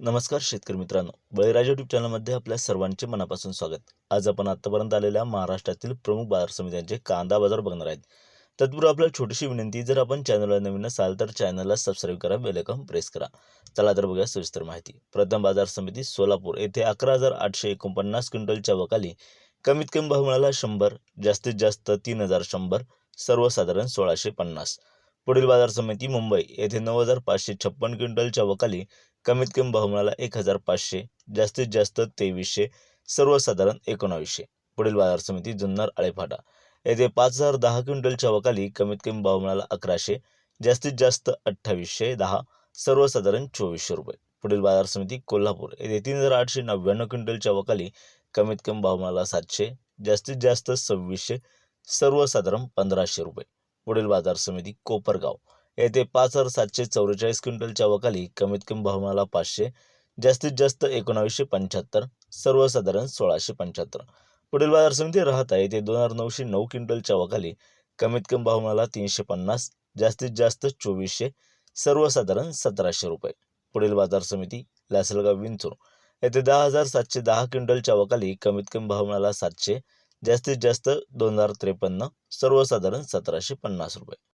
नमस्कार शेतकरी मित्रांनो. बळीराजा युट्यूब चॅनलमध्ये आपल्या सर्वांचे मनापासून स्वागत. आज आपण आतापर्यंत आलेल्या महाराष्ट्रातील प्रमुख बाजार समित्यांचे कांदा बाजार बघणार आहेत. तत्पूर्वी आपल्याला छोटीशी विनंती जर आपण चॅनलला नवीन असाल तर चॅनलला सबस्क्राईब करा बेलकम प्रेस करा. चला तर बघूया सविस्तर माहिती. प्रथम बाजार समिती सोलापूर येथे अकरा हजार आठशे एकोणपन्नास क्विंटलच्या वकाली कमीत कमी भाव मिळाला शंभर जास्तीत जास्त तीन हजार शंभर सर्वसाधारण सोळाशे पन्नास. पुढील बाजार समिती मुंबई येथे नऊ हजार पाचशे छप्पन क्विंटलच्या वकाली कमीत कमी भाव मिळाला एक हजार पाचशे जास्तीत जास्त तेवीसशे सर्वसाधारण एकोणावीसशे. पुढील बाजार समिती जुन्नर आळेफाटा. येथे पाच हजार दहा क्विंटलच्या वकाली कमीत कमी भाव मिळाला अकराशे जास्तीत जास्त अठ्ठावीसशे दहा सर्वसाधारण चोवीसशे रुपये. पुढील बाजार समिती कोल्हापूर. येथे तीन हजार आठशे नव्याण्णव क्विंटलच्या वकाली कमीत कमी भाव मिळाला सातशे जास्तीत जास्त सव्वीसशे सर्वसाधारण पंधराशे रुपये. पुढील बाजार समिती कोपरगाव. येथे पाच हजार सातशे चौवेचाळीस क्विंटलच्या वकाली कमीत कमी भाव पाचशे जास्तीत जास्त एकोणावीसशे पंच्याहत्तर सर्वसाधारण सोळाशे पंच्याहत्तर. पुढील बाजार समिती राहता येथे दोन हजार नऊशे नऊ क्विंटलच्या वकाली कमीत कमी भाव तीनशे पन्नास जास्तीत जास्त चोवीसशे सर्वसाधारण सतराशे रुपये. पुढील बाजार समिती लासलगाव विंचूर. येथे दहा हजार सातशे दहा क्विंटलच्या वकाली कमीत कमी भाव सातशे जास्तीत जास्त दोन हजार त्रेपन्न सर्वसाधारण सतराशे पन्नास रुपये.